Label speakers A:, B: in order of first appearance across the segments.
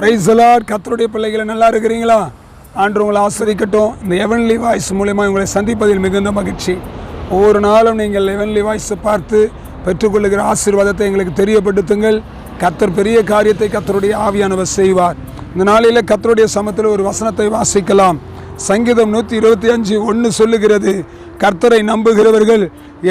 A: பிரைசலாட் கத்தருடைய பிள்ளைகளை நல்லா இருக்கிறீங்களா? ஆண்டு உங்களை ஆசிரிக்கட்டும். இந்த எவன்லி வாய்ஸ் மூலயமா உங்களை சந்திப்பதில் மிகுந்த மகிழ்ச்சி. ஒவ்வொரு நாளும் நீங்கள் எவன்லி வாய்ஸை பார்த்து பெற்றுக்கொள்ளுகிற ஆசீர்வாதத்தை எங்களுக்கு தெரியப்படுத்துங்கள். கத்தர் பெரிய காரியத்தை கத்தருடைய ஆவியானவர் செய்வார். இந்த நாளில் கத்தருடைய சமத்தில் ஒரு வசனத்தை வாசிக்கலாம். சங்கீதம் நூற்றி இருபத்தி அஞ்சு ஒன்று சொல்லுகிறது கர்த்தரை நம்புகிறவர்கள்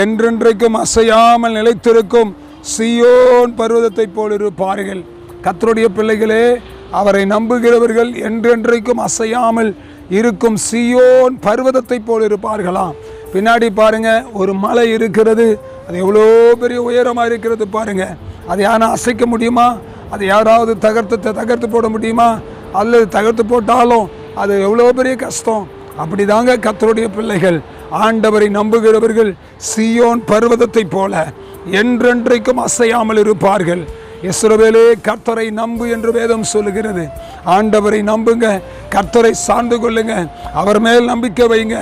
A: என்றென்றைக்கும் அசையாமல் நிலைத்திருக்கும் சியோன் பர்வதத்தைப் போல் இருப்பார்கள். கத்தருடைய பிள்ளைகளே அவரை நம்புகிறவர்கள் என்றென்றைக்கும் அசையாமல் இருக்கும் சியோன் பர்வதத்தை போல் இருப்பார்களாம். பின்னாடி பாருங்க ஒரு மலை இருக்கிறது. அது எவ்வளோ பெரிய உயரமாக இருக்கிறது பாருங்க. அதை யாரும் அசைக்க முடியுமா? அதை யாராவது தகர்த்து தகர்த்து போட முடியுமா? அல்லது தகர்த்து போட்டாலும் அது எவ்வளோ பெரிய கஷ்டம். அப்படி தாங்க கத்தருடைய பிள்ளைகள். ஆண்டவரை நம்புகிறவர்கள் சியோன் பர்வதத்தை போல என்றென்றைக்கும் அசையாமல் இருப்பார்கள். இஸ்ரோவேலே கர்த்தரை நம்பு என்று வேதம் சொல்லுகிறது. ஆண்டவரை நம்புங்க கர்த்தரை சார்ந்து கொள்ளுங்க அவர் மேல் நம்பிக்கை வைங்க.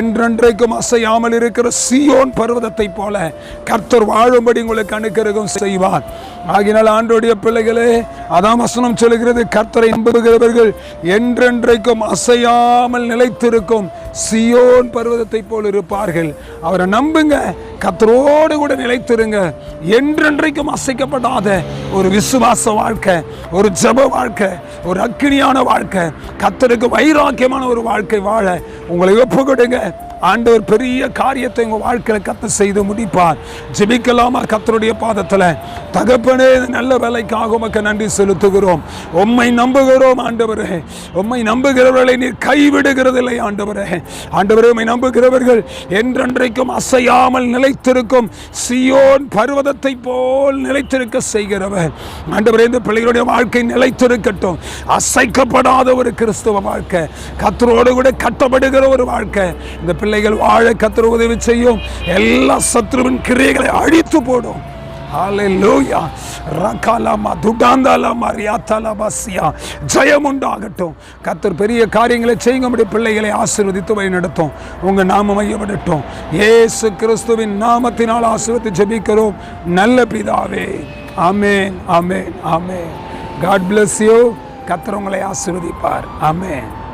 A: என்றென்றைக்கும் அசையாமல் இருக்கிற சியோன் பர்வதத்தை போல கர்த்தர் வாழும்படி உங்களுக்கு அனுக்கிரகம் செய்வார். ஆகினால் ஆண்டோடைய பிள்ளைகளே அதாம் வசனம் சொல்கிறது கர்த்தரை நம்புகிறவர்கள் என்றென்றைக்கும் அசையாமல் நிலைத்திருக்கும் சியோன் பருவதத்தை போல் இருப்பார்கள். அவரை நம்புங்க கத்தரோடு கூட நிலைத்திருங்க. என்றென்றைக்கும் அசைக்கப்படாத ஒரு விசுவாச வாழ்க்கை ஒரு ஜப வாழ்க்கை ஒரு அக்கினியான வாழ்க்கை கத்தருக்கு வைராக்கியமான ஒரு வாழ்க்கை வாழ உங்களை ஒப்பு கொடுங்க ஆண்டவர் பெரிய காரியத்தை உங்கள் வாழ்க்கையில் கத்த செய்து முடிப்பார். ஜெபிக்கலாமா கத்தருடைய பாதத்தில்? தகப்பனே நல்ல வேலைக்காக உமக்கு நன்றி செலுத்துகிறோம். உம்மை நம்புகிறோம் ஆண்டவரே. உம்மை நம்புகிறவர்களை நீர் கைவிடுகிறதில்லை ஆண்டவரே. ஆண்டவரே உம்மை நம்புகிறவர்கள் என்றென்றைக்கும் அசையாமல் நிலைத்திருக்கும் சியோன் பர்வதத்தை போல் நிலைத்திருக்க செய்கிறவர். ஆண்டவரே இந்த பிள்ளைகளுடைய வாழ்க்கை நிலைத்திருக்கட்டும். அசைக்கப்படாத ஒரு கிறிஸ்துவ வாழ்க்கை. கத்தரோடு கூட கட்டப்படுகிற ஒரு வாழ்க்கை. இந்த பிள்ளைகள் வாழ கத்திர உதவி செய்யும். எல்லா சத்ருவின் கிரியைகளை அழித்து போடும். ஹalleluya ரகாலாமா துடாந்தாலாமா ரியாத்தாலாபாசியா ஜெயம் உண்டாகட்டும். கத்தர் பெரிய காரியங்களை செய்யுங்க. முடிய பிள்ளைகளை ஆசீர்வதித்து வழி நடத்தும் உங்க நாமம் மையப்படட்டும் ஏசு கிறிஸ்துவின் நாமத்தினால் ஆசீர்வதி ஜெபிக்கிறோம். நல்ல பிதாவே. Amen amen amen. God bless you கத்தர் உங்களை ஆசீர்வதிப்பார். ஆமென்.